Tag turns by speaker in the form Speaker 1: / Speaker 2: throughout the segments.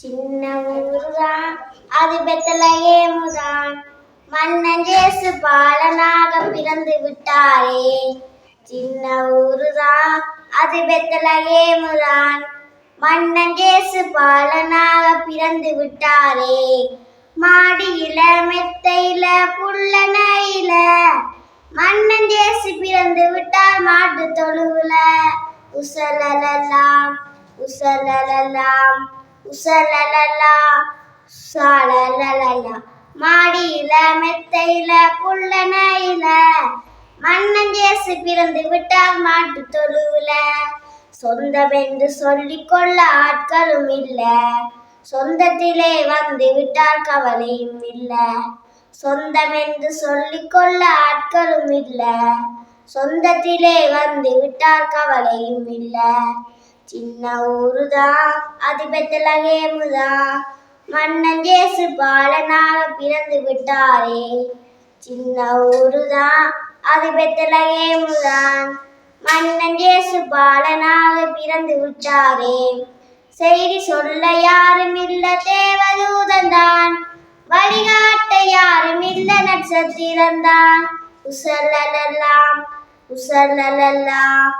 Speaker 1: சின்ன ஊருதான் அது பெத்தலையேமுதான். மன்னன் ஜேசு பாலனாக பிறந்து விட்டாரே. சின்ன ஊருதான் அது பெத்தலையேமுதான். மன்னன் ஜேசு பாலனாக பிறந்து விட்டாரே. மாடியில மெத்தையில புல்லனையில மன்னன் ஜேசு பிறந்து விட்டார் மாட்டு தொழுவுல. உசலலாம் உசலலாம் உசலலலா உசாலலலா மாடியில மெத்தையில புள்ளனையில மன்னஞ்சேசு பிறந்து விட்டார் மாட்டு தொழுவுல. சொந்தமென்று சொல்லிக் கொள்ள ஆட்களும் இல்ல. சொந்தத்திலே வந்து விட்டால் கவலையும் இல்ல. சொந்தமென்று சொல்லிக் கொள்ள ஆட்களும் இல்ல. சொந்தத்திலே வந்து விட்டால் கவலையும் இல்லை. சின்ன ஊருதான் அது பெத்தலகேமுதான் மன்னன் ஜேசு பாலனாக பிறந்து விட்டாரே. சின்ன ஊருதான் அது பெத்தலகேமுதான் மன்னன் ஜேசு பாலனாக பிறந்து விட்டாரே. செய்தி சொல்ல யாரும் இல்ல தேவதூதன் வழிகாட்ட யாரும் இல்ல நட்சத்திரம் தான் உசலலாம் உசலலாம்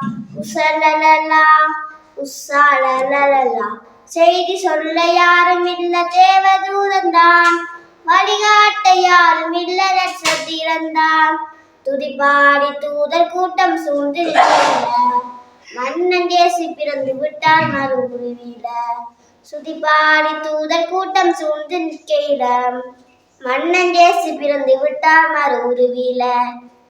Speaker 1: உசலலாம் உசாலலலா செய்தி சொல்ல யாரும் இல்ல தேவதூதந்தான் வழிகாட்ட யாரும் இல்ல நட்சத்திரம் தான். துதிபாடி தூதர் கூட்டம் சூழ்ந்து மன்னன் தேசி பிறந்து விட்டார் மறுபுரிவில சுதிபாடி தூதர் கூட்டம் சூழ்ந்து நிற்கையிடம் மன்னன் தேசி பிறந்து விட்டார் மறு உருவில.